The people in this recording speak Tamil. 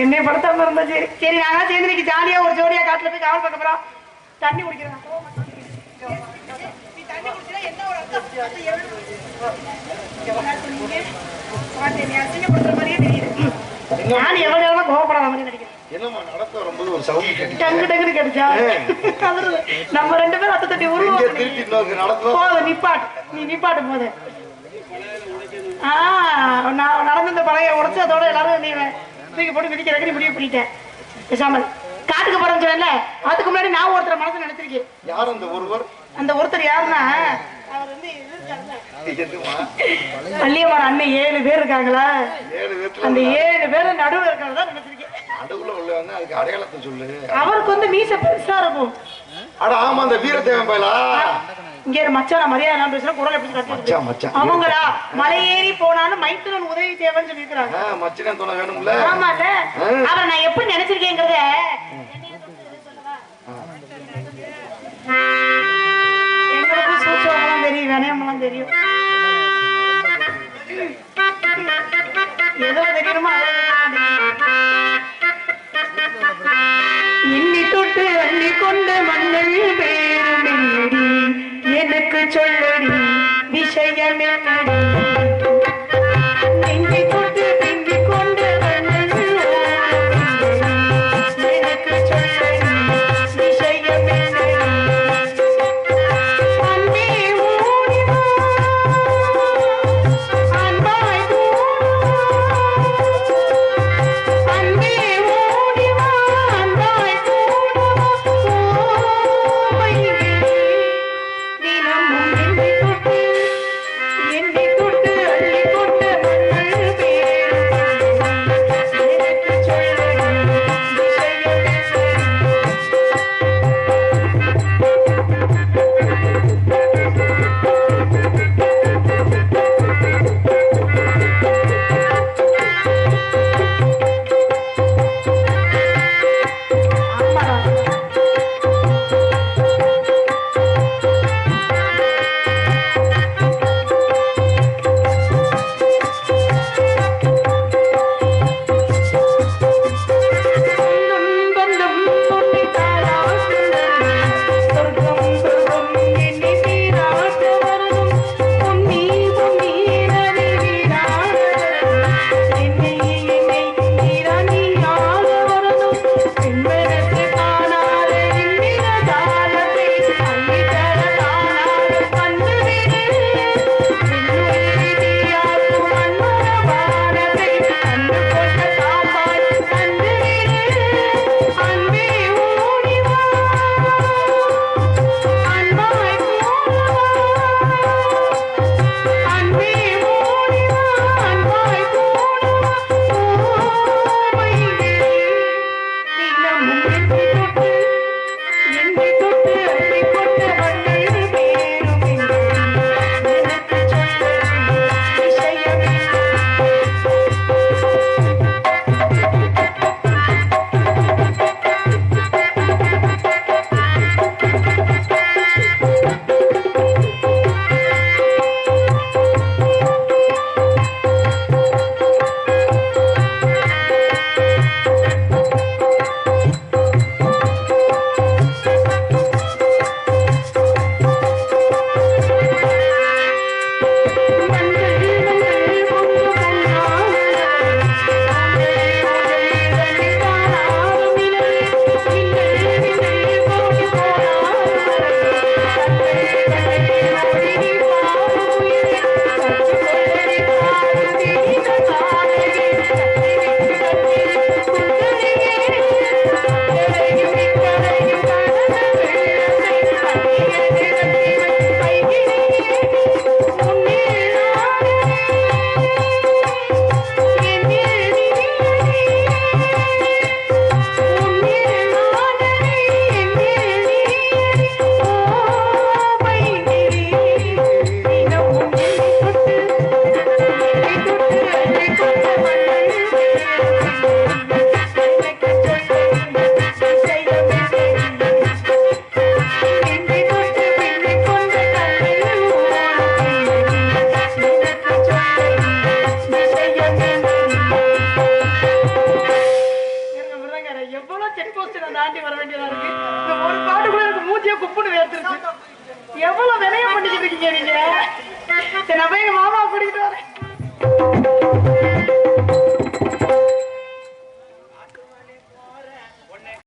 என்னை படுத்தாம இருந்தா சரி. சரி நாங்க சேர்ந்து இன்னைக்கு ஜாலியா ஒரு ஜோடியா காட்டுல போய் காவல் பார்க்க போறோம் தண்ணி குடிக்கிறேன். நான் எவ்வளவு நேரமா கோவப்படாத மாதிரி கதறுது. நம்ம ரெண்டு பேரும் அத்தை தட்டி போதும் நிப்பாட்டு. நீ நிப்பாட்டு போது நடந்த பழைய உடச்சு அதோட எல்லாரும் நீ தூக்கி போட்டு மிதிக்கிறதுக்கு முடிவு பண்ணிட்டேன். பேசாமல். காட்டுக்கு போறேன்னு சொன்னேன்ல அதுக்கு முன்னாடி நான் ஒருத்தர் மனசு நினைச்சிருக்கேன். யார் அந்த ஒருவர்? அந்த ஒருத்தர் யாருன்னா அவர் வந்து அண்ணன் ஏழு பேர் இருக்காங்களா? அந்த ஏழு பேர் நடுவில் இருக்கிறதா நினைச்சிருக்கேன். அவருக்கு வந்து மீசை பெருசா இருக்கும். அட ஆமா அந்த வீரதேவன் பயலா? இங்க மச்சான் மரியாதை எல்லாம் பேசுற குரல் எப்படி மச்சான். அவங்களா? மலை ஏறி போனாலும் மைத்துனன் உதவி தேவைன்னு சொல்லியிருக்கிறாங்க. மச்சினன் துணை வேணும்ல? ஆமால. அவரை நான் எப்படி நினைச்சிருக்கேங்கிறத சூட்சமெல்லாம் தெரியும் வினயமெல்லாம் தெரியும். எதோ தெரியணுமோ எண்ணி தொட்டு அள்ளி கொண்டு பேரும் என்னடி నిందకు చొల్లడి విషయ నిందకు Thank you. எவ்வளவு வினயம் சரி நான் போய் மாமா கூட்டிட்டு வரேன்.